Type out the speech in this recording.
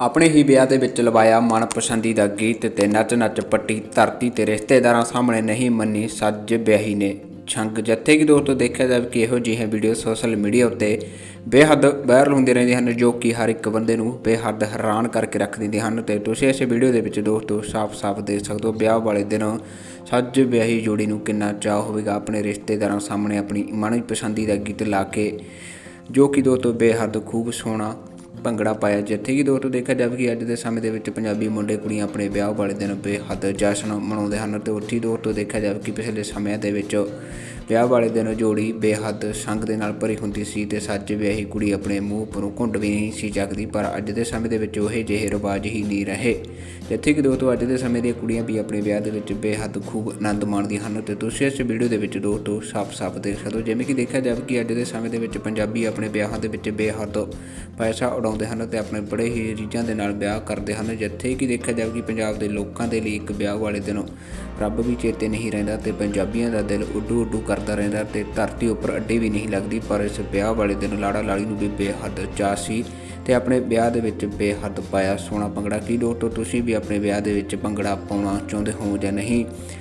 ਆਪਣੇ ਹੀ ਵਿਆਹ ਦੇ ਵਿੱਚ ਲਵਾਇਆ ਮਨਪਸੰਦੀ ਦਾ ਗੀਤ ਤੇ ਨੱਚ ਨੱਚ ਪੱਟੀ ਧਰਤੀ ਤੇ ਰਿਸ਼ਤੇਦਾਰਾਂ ਸਾਹਮਣੇ ਨਹੀਂ ਮੰਨੀ ਸੱਜ ਵਿਆਹੀ ਨੇ ਛੰਗ। ਜੱਥੇ ਕਿ ਦੋਸਤੋ ਦੇਖਿਆ ਜਾਵੇ ਕਿ ਇਹੋ ਜਿਹੇ ਵੀਡੀਓ ਸੋਸ਼ਲ ਮੀਡੀਆ ਉੱਤੇ ਬੇਹੱਦ ਵਾਇਰਲ ਹੁੰਦੇ ਰਹਿੰਦੇ ਹਨ, ਜੋ ਕਿ ਹਰ ਇੱਕ ਬੰਦੇ ਨੂੰ ਬੇਹੱਦ ਹੈਰਾਨ ਕਰਕੇ ਰੱਖ ਦਿੰਦੇ ਹਨ। ਤੇ ਤੁਸੀਂ ਇਸ ਵੀਡੀਓ ਦੇ ਵਿੱਚ ਦੋਸਤੋ ਸਾਫ਼-ਸਾਫ਼ ਦੇਖ ਸਕਦੇ ਹੋ, ਵਿਆਹ ਵਾਲੇ ਦਿਨ ਸੱਜ ਵਿਆਹੀ ਜੋੜੀ ਨੂੰ ਕਿੰਨਾ ਚਾਅ ਹੋਵੇਗਾ ਆਪਣੇ ਰਿਸ਼ਤੇਦਾਰਾਂ ਸਾਹਮਣੇ ਆਪਣੀ ਮਨਪਸੰਦੀਦਾ ਗੀਤ ਲਾ ਕੇ, ਜੋ ਕਿ ਦੋਸਤੋ ਬੇਹੱਦ ਖੂਬ ਸੋਹਣਾ ਭੰਗੜਾ ਪਾਇਆ ਜਿੱਥੇ ਕਿ ਦੋਸਤੋ ਦੇਖਿਆ ਜਾਵੇ ਕਿ ਅੱਜ ਦੇ ਸਮੇਂ ਦੇ ਵਿੱਚ ਪੰਜਾਬੀ ਮੁੰਡੇ ਕੁੜੀਆਂ ਆਪਣੇ ਵਿਆਹ ਵਾਲੇ ਦਿਨ ਬੇਹੱਦ ਜਸ਼ਨ ਮਨਾਉਂਦੇ ਹਨ ਤੇ ਉੱਥੇ ਹੀ ਦੋਸਤੋ ਦੇਖਿਆ ਜਾਵੇ ਕਿ ਪਿਛਲੇ ਸਮਿਆਂ ਦੇ ਵਿੱਚ ਵਿਆਹ ਵਾਲੇ ਦਿਨ ਜੋੜੀ ਬੇਹੱਦ ਸੰਗ ਦੇ ਨਾਲ ਭਰੀ ਹੁੰਦੀ ਸੀ ਤੇ ਸੱਚ ਵਿਆਹੀ ਕੁੜੀ ਆਪਣੇ ਮੂੰਹ ਉੱਪਰੋਂ ਘੁੰਡ ਵੀ ਨਹੀਂ ਸੀ ਚੱਕਦੀ, ਪਰ ਅੱਜ ਦੇ ਸਮੇਂ ਦੇ ਵਿੱਚ ਉਹ ਜਿਹੇ ਰਿਵਾਜ ਹੀ ਨਹੀਂ ਰਹੇ। ਜਿੱਥੇ ਕਿ ਦੋਸਤੋ, ਅੱਜ ਦੇ ਸਮੇਂ ਦੀਆਂ ਕੁੜੀਆਂ ਵੀ ਆਪਣੇ ਵਿਆਹ ਦੇ ਵਿੱਚ ਬੇਹੱਦ ਖੂਬ ਆਨੰਦ ਮਾਣਦੀਆਂ ਹਨ ਤੇ ਤੁਸੀਂ ਇਸ ਵੀਡੀਓ ਦੇ ਵਿੱਚ ਦੋਸਤੋ ਸਾਫ਼-ਸਾਫ਼ ਦੇਖ ਸਕਦੇ ਹੋ। ਜਿਵੇਂ ਕਿ ਦੇਖਿਆ ਜਾਵੇ ਕਿ ਅੱਜ ਦੇ ਸਮੇਂ ਦੇ ਵਿੱਚ ਪੰਜਾਬੀ ਆਪਣੇ ਵਿਆਹਾਂ ਦੇ ਵਿੱਚ ਬੇਹੱਦ ਪੈਸਾ ਉਡਾਉਂਦੇ ਹਨ ਤੇ ਆਪਣੇ ਬੜੇ ਹੀ ਰੀਝਾਂ ਦੇ ਨਾਲ ਵਿਆਹ ਕਰਦੇ ਹਨ। ਜਿੱਥੇ ਕਿ ਦੇਖਿਆ ਜਾਵੇ ਕਿ ਪੰਜਾਬ ਦੇ ਲੋਕਾਂ ਦੇ ਲਈ ਇੱਕ ਵਿਆਹ ਵਾਲੇ ਦਿਨ ਰੱਬ ਵੀ ਚੇਤੇ ਨਹੀਂ ਰਹਿੰਦਾ ਤੇ ਪੰਜਾਬੀਆਂ ਦਾ ਦਿਲ ਉੱਡੂ ਉੱਡੂ ਕਰਦਾ ਰਹਿੰਦਾ ਤੇ ਧਰਤੀ ਉੱਪਰ ਅੱਡੀ ਵੀ ਨਹੀਂ ਲੱਗਦੀ, ਪਰ ਇਸ ਵਿਆਹ ਵਾਲੇ ਦਿਨ ਲਾੜਾ ਲਾੜੀ ਨੂੰ ਵੀ ਬੇਹੱਦ ਚਾਅ ਸੀ ਤੇ ਆਪਣੇ ਵਿਆਹ ਦੇ ਵਿੱਚ ਬੇਹੱਦ ਪਾਇਆ ਸੋਹਣਾ ਭੰਗੜਾ। ਕੀ ਦੋਸਤੋ ਤੁਸੀਂ ਵੀ ਆਪਣੇ ਵਿਆਹ ਦੇ ਵਿੱਚ ਭੰਗੜਾ ਪਾਉਣਾ ਚਾਹੁੰਦੇ ਹੋ ਜਾਂ ਨਹੀਂ?